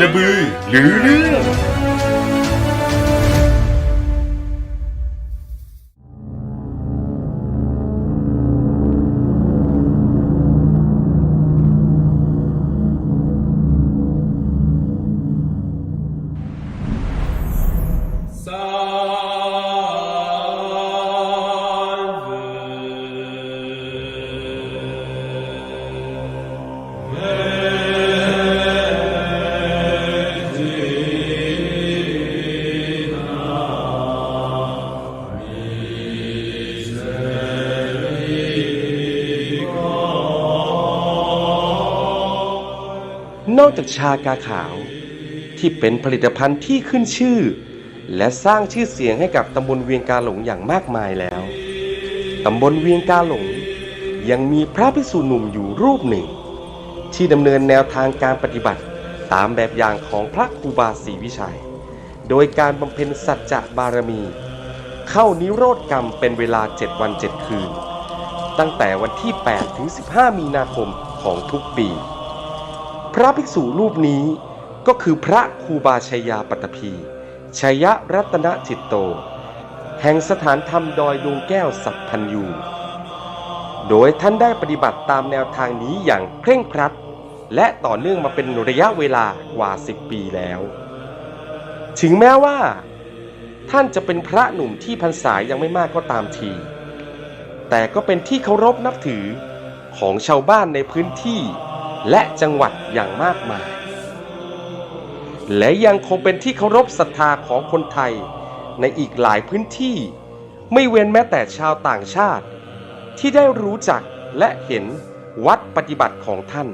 ระบือหรือเรื่อง นอกจากชากาขาวที่เป็นผลิตภัณฑ์ที่ขึ้นชื่อ และสร้างชื่อเสียงให้กับตำบลเวียงกาหลงอย่างมากมายแล้ว ตำบลเวียงกาหลง ยังมีพระภิกษุหนุ่มอยู่รูปหนึ่ง ที่ดำเนินแนวทางการปฏิบัติตามแบบอย่างของพระครูบาศรีวิชัย โดยการบำเพ็ญสัจจะบารมี เข้านิโรธกรรมเป็นเวลา 7 วัน 7 คืน ตั้งแต่วันที่ 8 ถึง 15 มีนาคมของทุกปี พระภิกษุรูปนี้ก็คือพระครูบาชัยยาปัตตภีชัยรัตนจิตโต แห่งสถานธรรมดอยดวงแก้วสัพพันยู โดยท่านได้ปฏิบัติตามแนวทางนี้อย่างเคร่งครัด และต่อเนื่องมาเป็นระยะเวลากว่า 10 ปีแล้ว ถึงแม้ว่า ท่านจะเป็นพระหนุ่มที่พรรษายังไม่มากก็ตามที แต่ก็เป็นที่เคารพนับถือของชาวบ้านในพื้นที่ และจังหวัดอย่างมากมาย และยังคงเป็นที่เคารพศรัทธาของคนไทยในอีกหลายพื้นที่ ไม่เว้นแม้แต่ชาวต่างชาติ ที่ได้รู้จักและเห็นวัดปฏิบัติของท่าน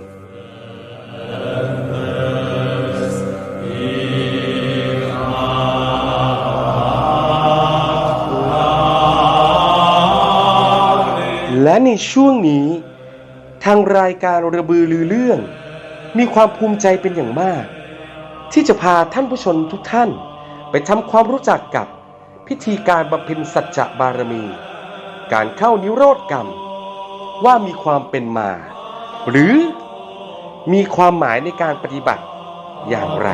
และในช่วงนี้างรายการระบือลือเรื่อง มีความภูมิใจเป็นอย่างมาก ที่จะพาท่านผู้ชมทุกท่าน ไปทำความรู้จักกับพิธีการบำเพ็ญสัจจะบารมี การเข้านิโรธกรรม ว่ามีความเป็นมา หรือมีความหมายในการปฏิบัติอย่างไร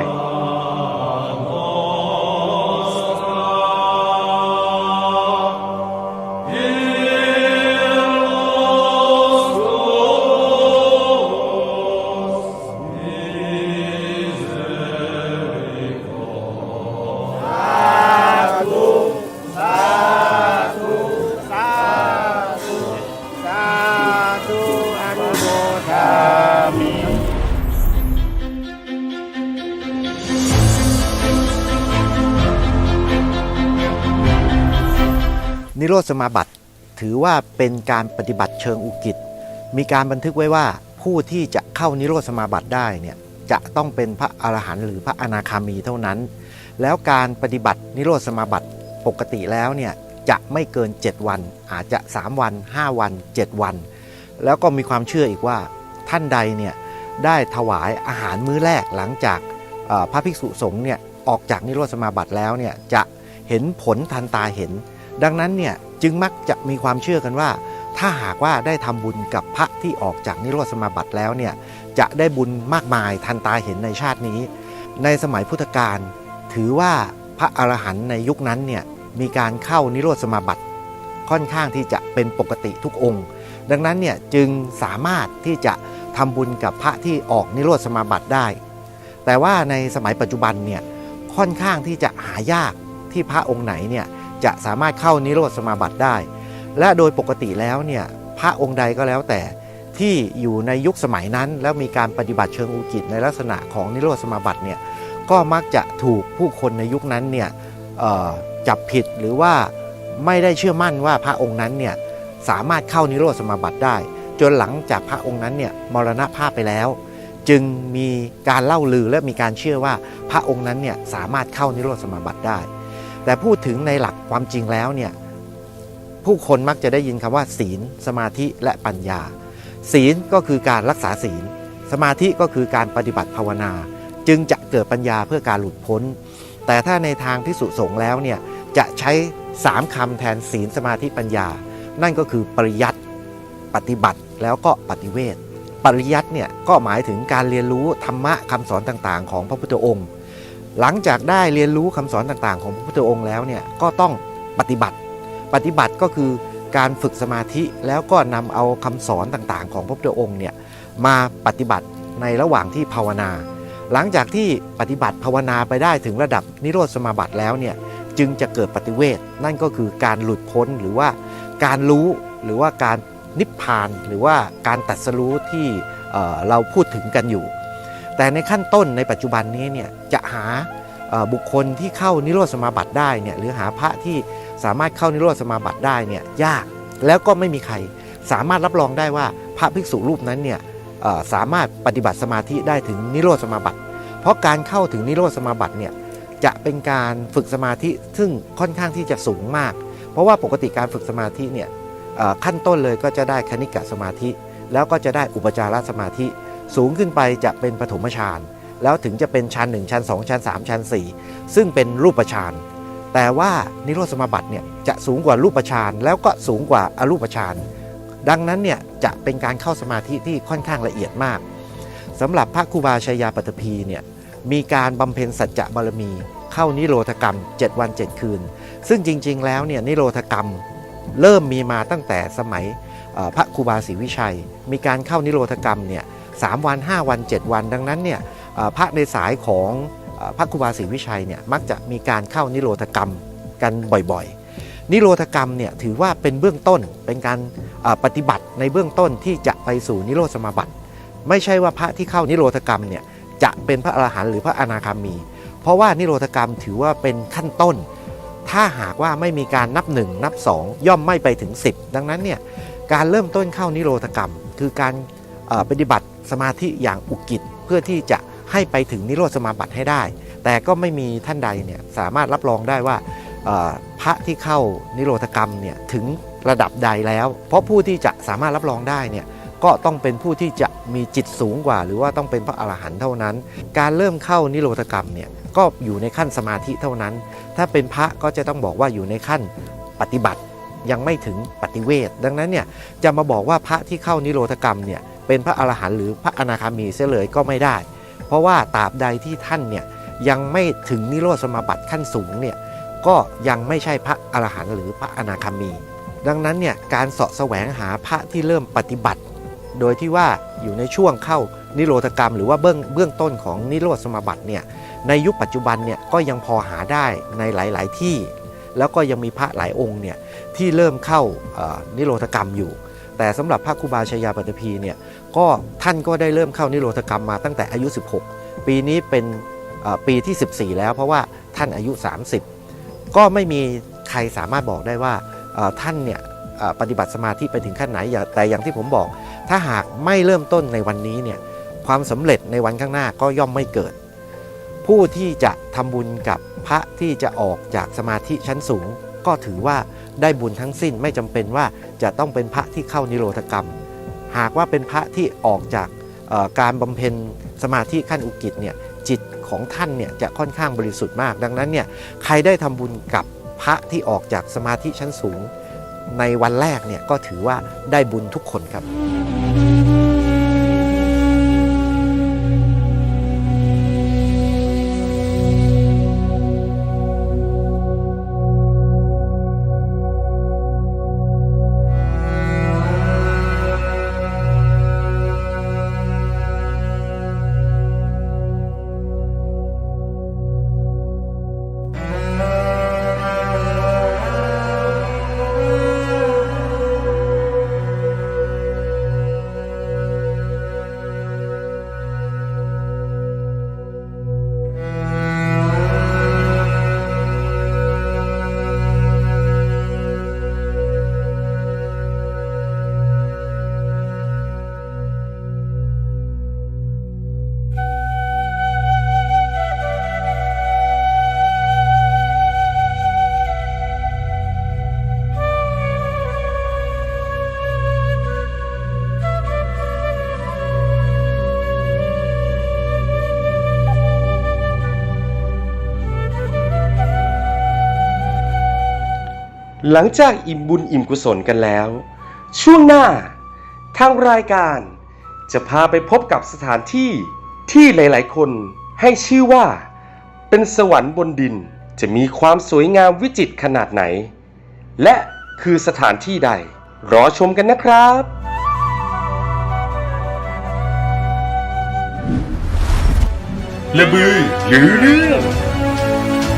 โรธสมาบัติ ถือว่าเป็นการปฏิบัติเชิงอุกิจ มีการบันทึกไว้ว่าผู้ที่จะเข้านิโรธสมาบัติได้เนี่ยจะต้องเป็นพระอรหันต์หรือพระอนาคามีเท่านั้น แล้วการปฏิบัตินิโรธสมาบัติปกติแล้วเนี่ยจะไม่เกิน 7 วัน อาจจะ 3 วัน 5 วัน 7 วัน แล้วก็มีความเชื่ออีกว่าท่านใดเนี่ยได้ถวายอาหารมื้อแรกหลังจากพระภิกษุสงฆ์เนี่ยออกจากนิโรธสมาบัติแล้วเนี่ยจะเห็นผลทันตาเห็น ดังนั้นเนี่ย จึงมักจะมีความเชื่อกันว่า ถ้าหากว่าได้ทำบุญกับพระที่ออกจากนิโรธสมาบัติแล้วเนี่ยจะได้บุญมากมายทันตาเห็นในชาตินี้ ในสมัยพุทธกาลถือว่าพระอรหันต์ในยุคนั้นเนี่ยมีการเข้านิโรธสมาบัติค่อนข้างที่จะเป็นปกติทุกองค์ ดังนั้นเนี่ยจึงสามารถที่จะทำบุญกับพระที่ออกนิโรธสมาบัติได้ แต่ว่าในสมัยปัจจุบันเนี่ยค่อนข้างที่จะหายากที่พระองค์ไหนเนี่ย จะสามารถเข้านิโรธสมาบัติได้ และโดยปกติแล้วเนี่ยพระองค์ใดก็แล้วแต่ที่อยู่ในยุคสมัยนั้น แล้วมีการปฏิบัติเชิงอุกิจในลักษณะของนิโรธสมาบัติเนี่ยก็มักจะถูกผู้คนในยุคนั้นเนี่ยจับผิดหรือว่าไม่ได้เชื่อมั่นว่าพระองค์นั้นเนี่ยสามารถเข้านิโรธสมาบัติได้ จนหลังจากพระองค์นั้นเนี่ยมรณภาพไปแล้ว จึงมีการเล่าลือและมีการเชื่อว่าพระองค์นั้นเนี่ยสามารถเข้านิโรธสมาบัติได้ แต่พูดถึงในหลักความจริงแล้วเนี่ยผู้คนมักจะได้ยินคำว่า ศีล สมาธิและปัญญา ศีลก็คือการรักษาศีล สมาธิก็คือการปฏิบัติภาวนา จึงจะเกิดปัญญาเพื่อการหลุดพ้น แต่ถ้าในทางพิสุสงแล้วเนี่ยจะใช้สามคำแทนศีลสมาธิปัญญา นั่นก็คือปริยัติปฏิบัติแล้วก็ปฏิเวทปริยัติเนี่ยก็หมายถึงการเรียนรู้ธรรมะคำสอนต่างๆ ของพระพุทธองค์ หลังจากได้เรียนรู้คำสอนต่างๆ ของพระพุทธองค์แล้วเนี่ยก็ต้องปฏิบัติ ปฏิบัติก็คือการฝึกสมาธิแล้วก็นำเอาคำสอนต่างๆ ของพระพุทธองค์เนี่ยมาปฏิบัติในระหว่างที่ภาวนา หลังจากที่ปฏิบัติภาวนาไปได้ถึงระดับนิโรธสมาบัติแล้วเนี่ยจึงจะเกิดปฏิเวทนั่นก็คือการหลุดพ้นหรือว่าการรู้หรือว่าการนิพพาน หรือว่าการตัดสรู้ที่เเราพูดถึงกันอยู่ แต่ในขั้นต้นในปัจจุบันนี้เนี่ยจะหาบุคคลที่เข้านิโรธสมาบัติได้เนี่ยหรือหาพระที่สามารถเข้านิโรธสมาบัติได้เนี่ยยากแล้วก็ไม่มีใคร สามารถรับรองได้ว่าพระภิกษุรูปนั้นเนี่ยสามารถปฏิบัติสมาธิได้ถึงนิโรธสมาบัติ เพราะการเข้าถึงนิโรธสมาบัติเนี่ยจะเป็นการฝึกสมาธิซึ่งค่อนข้างที่จะสูงมาก เพราะว่าปกติการฝึกสมาธิเนี่ยขั้นต้นเลยก็จะได้คณิกะสมาธิ แล้วก็จะได้อุปจารสมาธิ สูงขึ้นไปจะเป็นปฐมฌาน แล้วถึงจะเป็นชั้น1ชั้น2ชั้น3ชั้น4 ซึ่งเป็นรูปฌานแต่ว่านิโรธสมาบัติเนี่ยจะสูงกว่ารูปฌานแล้วก็สูงกว่าอรูปฌานดังนั้นเนี่ยจะเป็นการเข้าสมาธิที่ค่อนข้างละเอียดมากสำหรับพระครูบาชยาปตพีเนี่ยมีการบำเพ็ญสัจจะบารมี เข้านิโรธกรรม 7 วัน 7 คืน ซึ่งจริงๆแล้วเนี่ยนิโรธกรรมเริ่มมีมาตั้งแต่สมัยพระครูบาศรีวิชัย มีการเข้านิโรธกรรมเนี่ย สามวัน 5 วัน 7 วัน ดังนั้นเนี่ยพระในสายของพระครูบาศรีวิชัยเนี่ยมักจะมีการเข้านิโรธกรรมกันบ่อยๆ นิโรธกรรมเนี่ยถือว่าเป็นเบื้องต้นเป็นการปฏิบัติในเบื้องต้นที่จะไปสู่นิโรธสมาบัติ ไม่ใช่ว่าพระที่เข้านิโรธกรรมเนี่ยจะเป็นพระอรหันต์หรือพระอนาคามี เพราะว่านิโรธกรรมถือว่าเป็นขั้นต้น ถ้าหากว่าไม่มีการนับหนึ่งนับสองย่อมไม่ไปถึง 10 ดังนั้นเนี่ยการเริ่มต้นเข้านิโรธกรรม คือการปฏิบัติ สมาธิอย่างอุกิจเพื่อที่จะให้ไปถึงนิโรธสมาบัติให้ได้ แต่ก็ไม่มีท่านใดเนี่ยสามารถรับรองได้ว่าพระที่เข้านิโรธกรรมเนี่ยถึงระดับใดแล้ว เพราะผู้ที่จะสามารถรับรองได้เนี่ยก็ต้องเป็นผู้ที่จะมีจิตสูงกว่า หรือว่าต้องเป็นพระอรหันต์เท่านั้น การเริ่มเข้านิโรธกรรมเนี่ยก็อยู่ในขั้นสมาธิเท่านั้น ถ้าเป็นพระก็จะต้องบอกว่าอยู่ในขั้นปฏิบัติยังไม่ถึงปฏิเวทดังนั้นเนี่ยจะมาบอกว่าพระที่เข้านิโรธกรรมเนี่ย เป็นพระอรหันต์หรือพระอนาคามีเสียเลยก็ไม่ได้ เพราะว่าตราบใดที่ท่านเนี่ยยังไม่ถึงนิโรธสมาบัติขั้นสูงเนี่ยก็ยังไม่ใช่พระอรหันต์หรือพระอนาคามี ดังนั้นเนี่ยการเสาะแสวงหาพระที่เริ่มปฏิบัติ โดยที่ว่าอยู่ในช่วงเข้านิโรธกรรม หรือว่าเบื้องเบื้องต้นของนิโรธสมาบัติเนี่ยในยุคปัจจุบันเนี่ยก็ยังพอหาได้ในหลาย ๆ ที่ แล้วก็ยังมีพระหลายองค์เนี่ยที่เริ่มเข้านิโรธกรรมอยู่ แต่สำหรับพระครูบาชยาปตพีเนี่ยก็ท่านก็ได้เริ่มเข้านิโรธกรรมมาตั้งแต่อายุ 16 ปีนี้เป็นเอ่อปีที่ 14 แล้วเพราะว่าท่านอายุ 30 ก็ไม่มีใครสามารถบอกได้ว่าท่านเนี่ยปฏิบัติสมาธิไปถึงขั้นไหนอย่าแต่อย่างที่ผมบอก ถ้าหากไม่เริ่มต้นในวันนี้เนี่ยความสำเร็จในวันข้างหน้าก็ย่อมไม่เกิด ผู้ที่จะทำบุญกับพระที่จะออกจากสมาธิชั้นสูง ก็ถือว่าได้บุญทั้งสิ้นไม่จำเป็นว่าจะต้องเป็นพระที่เข้านิโรธกรรม หากว่าเป็นพระที่ออกจากการบำเพ็ญสมาธิขั้นอุกิจเนี่ยจิตของท่านเนี่ยจะค่อนข้างบริสุทธิ์มาก ดังนั้นเนี่ยใครได้ทำบุญกับพระที่ออกจากสมาธิชั้นสูง ในวันแรกเนี่ยก็ถือว่าได้บุญทุกคนครับ หลังจากอิ่มบุญอิ่มกุศลกันแล้ว ช่วงหน้า ทางรายการจะพาไปพบกับสถานที่ที่หลาย ๆ คนให้ชื่อว่า เป็นสวรรค์บนดินจะมีความสวยงามวิจิตรขนาดไหน และคือสถานที่ใด รอชมกันนะครับระบือหรือเรื่อง